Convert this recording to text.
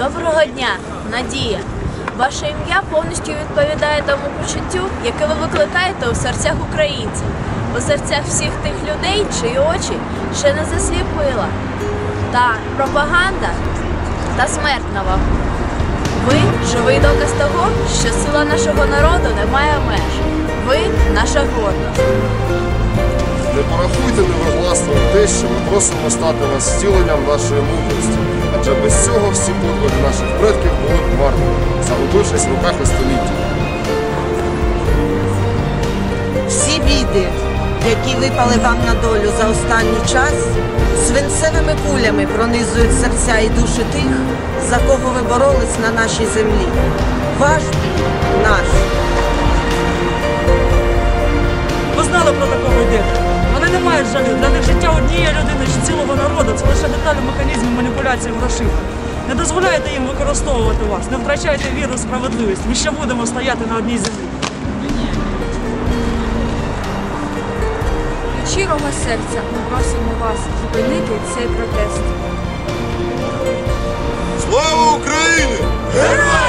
Доброго дня, Надія. Ваше ім'я повністю відповідає тому почуттю, яке ви викликаєте у серцях українців, у серцях всіх тих людей, чиї очі ще не засліпила. Та пропаганда та смерть на. Ви живий доказ того, що сила нашого народу не має меж. Ви наша гордість. Не порахуйте невогласно те, що ми просимо стати вас втіленням нашої мудрості, адже без цього всі подвиги наших предків були б марними, загубившись в руках і століття. Всі біди, які випали вам на долю за останній час, свинцевими кулями пронизують серця і душі тих, за кого ви боролись на нашій землі. Ваш бій наш. Ви знали про такого йдете. Вони не мають жалю. Для них життя однієї людини чи цілого народу це лише деталі механізму маніпуляції грошима. Не дозволяйте їм використовувати вас, не втрачайте віру в справедливість. Ми ще будемо стояти на одній землі. Від щирого серця ми просимо вас зупинити цей протест. Слава Україні! Героям